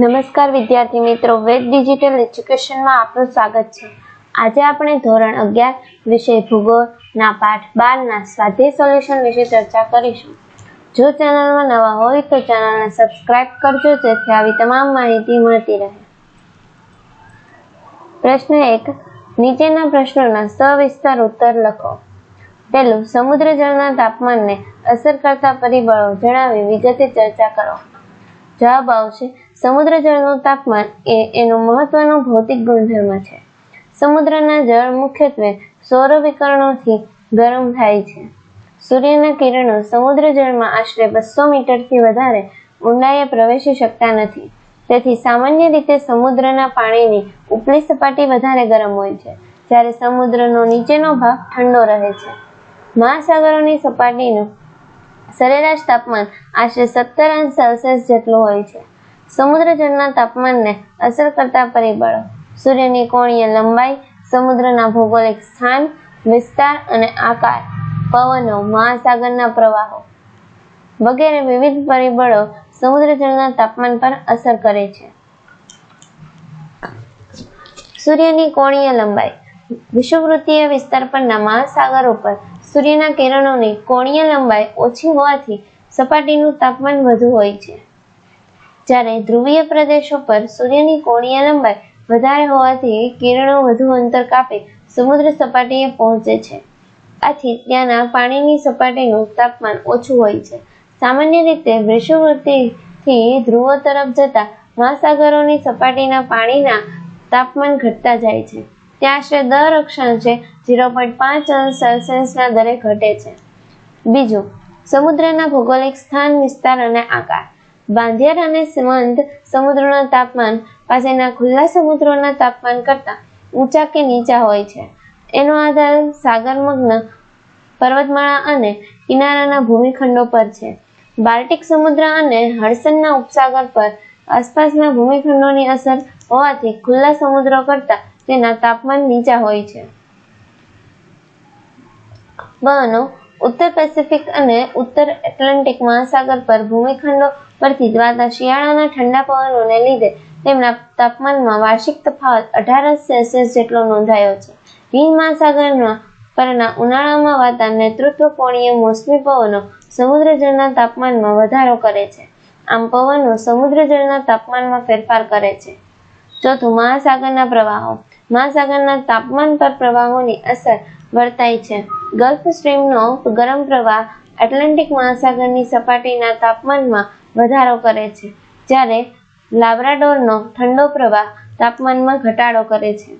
નમસ્કાર વિદ્યાર્થી મિત્રો, વેદ ડિજિટલ એજ્યુકેશનમાં આપનું સ્વાગત છે. આજે આપણે ધોરણ અગિયાર વિષય ભૂગોળના પાઠ બારના સ્વાધ્યાય સોલ્યુશન વિશે ચર્ચા કરીશું. જો ચેનલમાં નવા હોય તો ચેનલને સબસ્ક્રાઇબ કરજો, જેથી આવી તમામ માહિતી મળતી રહે. પ્રશ્ન એક, નીચેના પ્રશ્નોના સવિસ્તાર ઉત્તર લખો. પહેલું, સમુદ્ર જળના તાપમાનને અસર કરતા પરિબળો જણાવી વિગતે ચર્ચા કરો. જવાબ આવશે સમુદ્ર જળનું તાપમાન એ એનો મહત્વનો ભૌતિક ગુણધર્મ છે. સમુદ્રના જળ મુખ્યત્વે સૌર વિકરણોથી ગરમ થાય છે. સૂર્યના કિરણો સમુદ્ર જળમાં આશરે બસો મીટરથી વધારે ઊંડાઈએ પ્રવેશી શકતા નથી. તેથી સામાન્ય રીતે સમુદ્રના પાણીની ઉપલી સપાટી વધારે ગરમ હોય છે, જ્યારે સમુદ્રનો નીચેનો ભાગ ઠંડો રહે છે. મહાસાગરોની સપાટીનું સરેરાશ તાપમાન આશરે સત્તર અંશ સેલ્સિયસ જેટલું હોય છે. સમુદ્ર જળના તાપમાનને અસર કરતા પરિબળો. સૂર્યની કોણીય લંબાઈ, સમુદ્રના ભૌગોલિક સ્થાન, વિસ્તાર અને આકાર, પવનો, મહાસાગરના પ્રવાહો વગેરે વિવિધ પરિબળો સમુદ્ર જળના તાપમાન પર અસર કરે છે. સૂર્યની કોણીય લંબાઈ. વિષુવવૃત્તીય વિસ્તાર પરના મહાસાગરો પર સૂર્યના કિરણોની કોણીય લંબાઈ ઓછી હોવાથી સપાટીનું તાપમાન વધુ હોય છે. જ્યારે ધ્રુવીય પ્રદેશો પર સૂર્યની કોણીય લંબાઈ વધારે હોવાથી કિરણો વધુ અંતર કાપી, સમુદ્ર સપાટીએ પહોંચે છે. આથી ત્યાંના પાણીની સપાટીનું તાપમાન ઓછું હોય છે. સામાન્ય રીતે વિષુવવૃત્તિથી ધ્રુવો તરફ જતા મહાસાગરોની સપાટીના પાણીના તાપમાન ઘટતા જાય છે. ત્યાં આશરે દર અક્ષાંશે ઝીરો પોઈન્ટ પાંચ અંશ સેલ્સિયસના દરે ઘટે છે. બીજું, સમુદ્રના ભૌગોલિક સ્થાન વિસ્તાર અને આકાર. બાંધિયાર અને સીમાંત સમુદ્રના તાપમાન પાસેના ખુલ્લા સમુદ્રોના તાપમાન કરતાં ઊંચા કે નીચા હોય છે. એનો આધાર સાગરમગ્ન પર્વતમાળા અને કિનારાના ભૂમિખંડો પર છે. બાલ્ટિક સમુદ્ર અને હડસનના ઉપસાગર પર આસપાસના ભૂમિખંડોની અસર હોવાથી ખુલ્લા સમુદ્રો કરતાં તેના તાપમાન નીચા હોય છે. બનો ઉત્તર પેસિફિક અને ઉત્તર એટલાન્ટિક મહાસાગર પર ભૂમિખંડો પરથી વાતા શિયાળાના ઠંડા પવનોને લીધે તેમના તાપમાનમાં વાર્ષિક તફાવત અઢાર સેલ્સિયસ જેટલો નોંધાયો છે. હિંદ મહાસાગરમાં પરના ઉનાળામાં વાતા નેતૃત્વ કોણીય મોસમી પવનો સમુદ્ર જળના તાપમાનમાં વધારો કરે છે. આમ પવનો સમુદ્ર જળના તાપમાનમાં ફેરફાર કરે છે. ચોથું, મહાસાગરના પ્રવાહો. મહાસાગરના તાપમાન પર પ્રવાહોની અસર વર્તાય છે. ગલ્ફ સ્ટ્રીમનો ગરમ પ્રવાહ એટલાન્ટિક મહાસાગરની સપાટીના તાપમાનમાં વધારો કરે છે, જ્યારે લાબ્રાડોરનો ઠંડો પ્રવાહ તાપમાનમાં ઘટાડો કરે છે.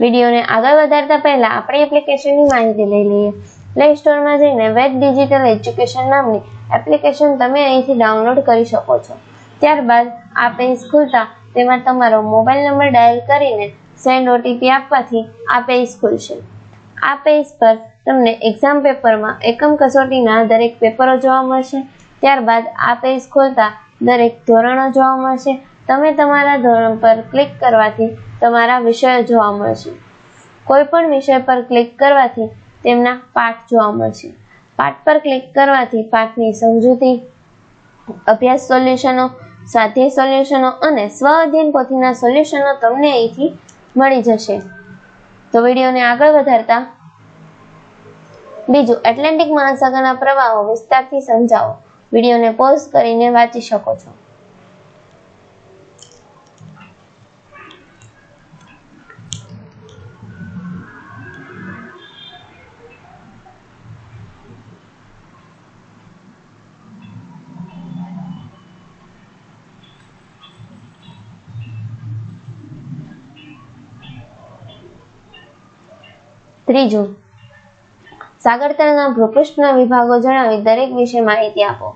વિડીયોને આગળ વધારતા પહેલા આપણે એપ્લિકેશનની માહિતી લઈ લઈએ. પ્લે સ્ટોરમાં જઈને વેદ ડિજિટલ એજ્યુકેશન નામની એપ્લિકેશન તમે અહીંથી ડાઉનલોડ કરી શકો છો. ત્યારબાદ આ પેજ ખુલતા તેમાં તમારો મોબાઈલ નંબર ડાયલ કરીને સેન્ડ ઓટીપી આપવાથી આ પેજ ખુલશે આ પેજ પર તમને એક્ઝામ પેપરમાં એકમ કસોટીના દરેક પેપરો જોવા મળશે. ત્યારબાદ આ પેજ ખોલતા દરેક ધોરણો જોવા મળશે. તમે તમારા ધોરણ પર ક્લિક કરવાથી તમારા વિષયો જોવા મળશે. કોઈ પણ વિષય પર ક્લિક કરવાથી તેમના પાઠ જોવા મળશે. પાઠ પર ક્લિક કરવાથી પાઠની સમજૂતી, અભ્યાસ સોલ્યુશનો સાધ્ય સોલ્યુશનો અને સ્વ અધ્યયન પોથીના સોલ્યુશનો તમને અહીંથી મળી જશે. તો વિડીયોને આગળ વધારતા, બીજું એટલાન્ટિક મહાસાગરના પ્રવાહો વિસ્તારથી સમજાવો. વિડીયોને પોઝ કરીને વાંચી શકો છો. ત્રીજું સાગર તળના ભૂપૃષ્ઠના વિભાગો જણાવી દરેક વિશે માહિતી આપો.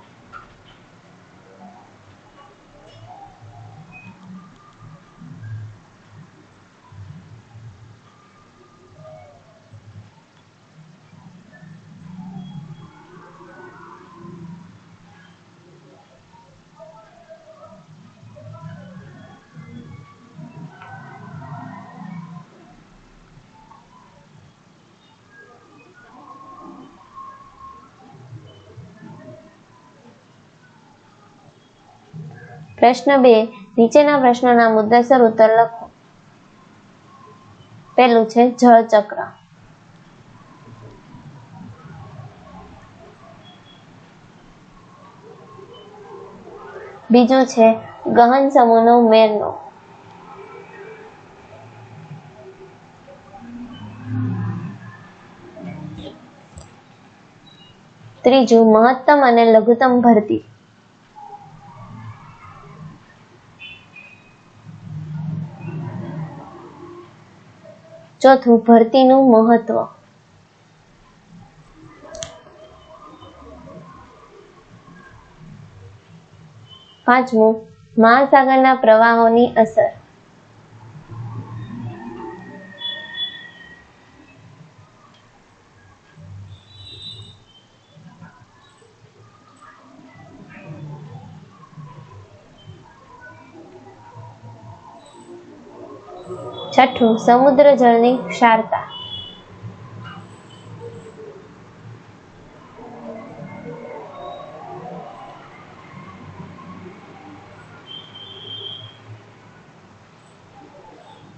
પ્રશ્ન બે, નીચેના પ્રશ્નના મુદ્દાસર ઉત્તર લખો. પેલું છે, જળચક્ર. બીજું છે, ગહન સમૂહનો ઉમેરનો ત્રીજું, મહત્તમ અને લઘુત્તમ ભરતી. ચોથું ભરતીનું મહત્વ. પાંચમું મહાસાગરના પ્રવાહોની અસર. છઠ્ઠું સમુદ્ર જળની ક્ષારતા.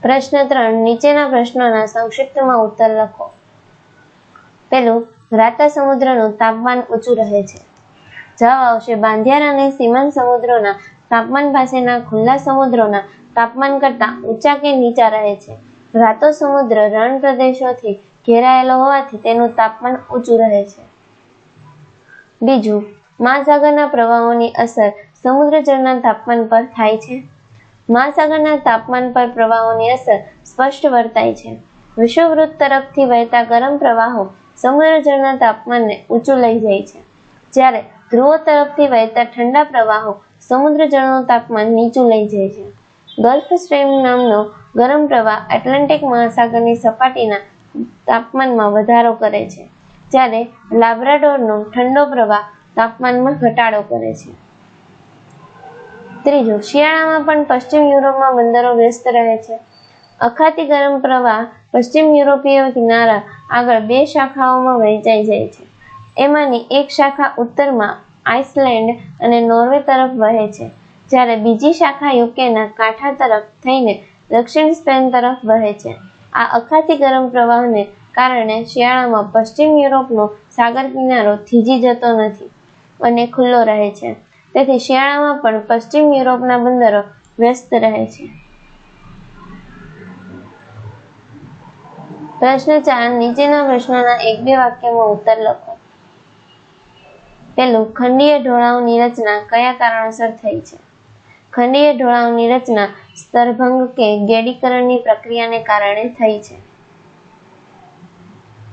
પ્રશ્ન ત્રણ, નીચેના પ્રશ્નોના સંક્ષિપ્તમાં ઉત્તર લખો. પેલું રાતા સમુદ્રનું તાપમાન ઊંચું રહે છે. જવાબ આવશે બાંધિયાર અને સીમાંત સમુદ્રોના તાપમાન પાસેના ખુલ્લા સમુદ્રોના તાપમાન કરતા ઊંચા કે નીચા રહે છે. રાતો સમુદ્ર રણ પ્રદેશોથી ઘેરાયેલો હોવાથી તેનું તાપમાન ઊંચું રહે છે. બીજું, મહાસાગરના પ્રવાહોની અસર સમુદ્ર જળના તાપમાન પર થાય છે. મહાસાગરના તાપમાન પર પ્રવાહોની અસર સ્પષ્ટ વર્તાય છે. વિષુવવૃત્ત તરફથી વહેતા ગરમ પ્રવાહો સમુદ્ર જળના તાપમાનને ઊંચું લઈ જાય છે. જ્યારે ધ્રુવો તરફથી વહેતા ઠંડા પ્રવાહો સમુદ્ર જળનું તાપમાન નીચું લઈ જાય છે. ગલ્ફ સ્ટ્રીમ નામનો ગરમ પ્રવાહ એટલાન્ટિક મહાસાગરની સપાટીના તાપમાનમાં વધારો કરે છે, જ્યારે લાબ્રાડોરનો ઠંડો પ્રવાહ તાપમાનમાં ઘટાડો કરે છે. ત્રીજું, શિયાળામાં પણ પશ્ચિમ યુરોપમાં બંદરો વ્યસ્ત રહે છે. અખાતી ગરમ પ્રવાહ પશ્ચિમ યુરોપીય કિનારા આગળ બે શાખાઓમાં વહેંચાઈ જાય છે. એમાંની એક શાખા ઉત્તરમાં આઇસલેન્ડ અને નોર્વે તરફ વહે છે. જ્યારે બીજી શાખા યુકેના કાંઠા તરફ થઈને દક્ષિણ સ્પેન તરફ વહે છે. આ અખાતી ગરમ પ્રવાહને કારણે શિયાળામાં પશ્ચિમ યુરોપનો સાગર કિનારો થીજી જતો નથી અને ખુલ્લો રહે છે. તેથી શિયાળામાં પણ પશ્ચિમ યુરોપના બંદરો વ્યસ્ત રહે છે. પ્રશ્ન ચાર, નીચેના પ્રશ્નોના એક બે વાક્યમાં ઉત્તર લખો. પેલું, ખંડીય ઢોળાવની રચના કયા કારણોસર થઈ છે? ખંડીય ઢોળાવની રચના સ્તરભંગ કે ગેડીકરણની પ્રક્રિયાને કારણે થઈ છે.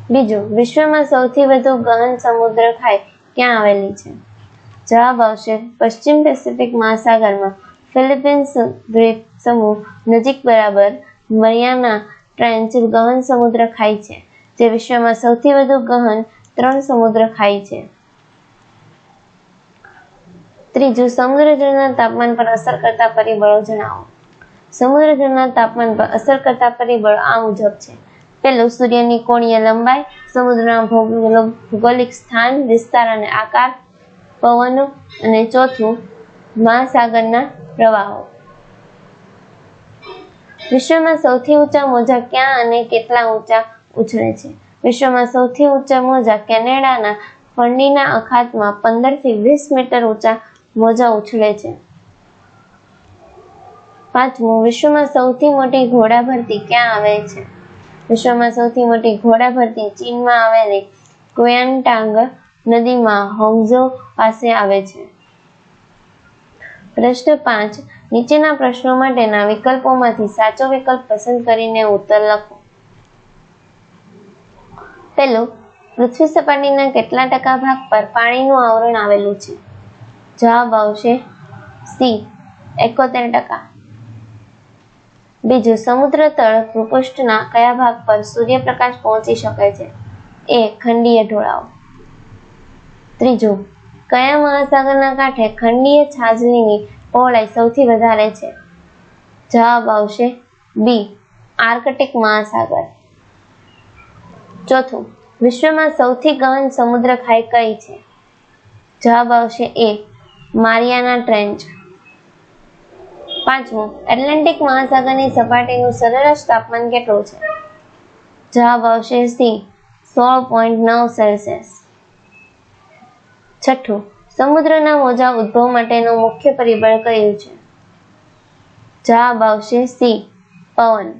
બીજું, વિશ્વમાં સૌથી વધુ ગહન સમુદ્ર ખાઈ ક્યાં આવેલી છે? જવાબ આવશે પશ્ચિમ પેસિફિક મહાસાગરમાં. ફિલિપિન્સ દ્વીપ સમૂહ નજીક બરાબર મરિયાના ટ્રેન્ચ ગહન સમુદ્ર ખાઈ છે, જે વિશ્વમાં સૌથી વધુ ગહન ત્રણ સમુદ્ર ખાઈ છે. ત્રીજું સમુદ્ર જળના તાપમાન પર અસર કરતા પરિબળો જણાવો. સમુદ્ર જળના તાપમાન પર અસર કરતા પરિબળો આ મુજબ છે. પેલું સૂર્યની કોણીય લંબાઈ, સમુદ્રના ભૌગોલિક સ્થાન, વિસ્તાર અને આકાર, પવનો અને ચોથું, મહાસાગરના પ્રવાહો. વિશ્વમાં સૌથી ઊંચા મોજા ક્યાં અને કેટલા ઊંચા ઉછળે છે? વિશ્વમાં સૌથી ઊંચા મોજા કેનેડાના ફંડીના અખાતમાં પંદરથી વીસ મીટર ઊંચા મોજા ઉછળે છે. પાંચમું, વિશ્વમાં સૌથી મોટી ઘોડા ભરતી ક્યાં આવે છે? વિશ્વમાં સૌથી મોટી ઘોડા ભરતી ચીનમાં આવેલી ક્વેન્ટાંગ નદીમાં હોંગઝો પાસે આવે છે. પ્રશ્ન પાંચ, નીચેના પ્રશ્નો માટેના વિકલ્પોમાંથી સાચો વિકલ્પ પસંદ કરીને ઉત્તર લખો. પહેલું, પૃથ્વી સપાટીના કેટલા ટકા ભાગ પર પાણીનું આવરણ આવેલું છે? જવાબ આવશે સી, એકોતેર ટકા. બીજું, સમુદ્ર તળ ભૂપૃષ્ઠના કયા ભાગ પર સૂર્યપ્રકાશ પહોંચી શકે છે? એ, ખંડીય ઢોળાવ. ત્રીજું, કયા મહાસાગરના કાંઠે ખંડીય છાજલીની પહોળાઈ સૌથી વધારે છે? જવાબ આવશે બી, આર્કટિક મહાસાગર. ચોથું, વિશ્વમાં સૌથી ગહન સમુદ્ર ખાઈ કઈ છે? જવાબ આવશે એ મારિયાના ટ્રેન્ચ પાંચમું, એટલાન્ટિક મહાસાગરની સપાટીનું સરેરાશ તાપમાન કેટલું છે? જવાબ આવશે સી, સોળ પોઈન્ટ નવ સેલ્સિયસ. છઠ્ઠું, સમુદ્રના મોજા ઉદ્ભવ માટેનું મુખ્ય પરિબળ કયું છે? જવાબ આવશે સી, પવન.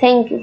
Thank you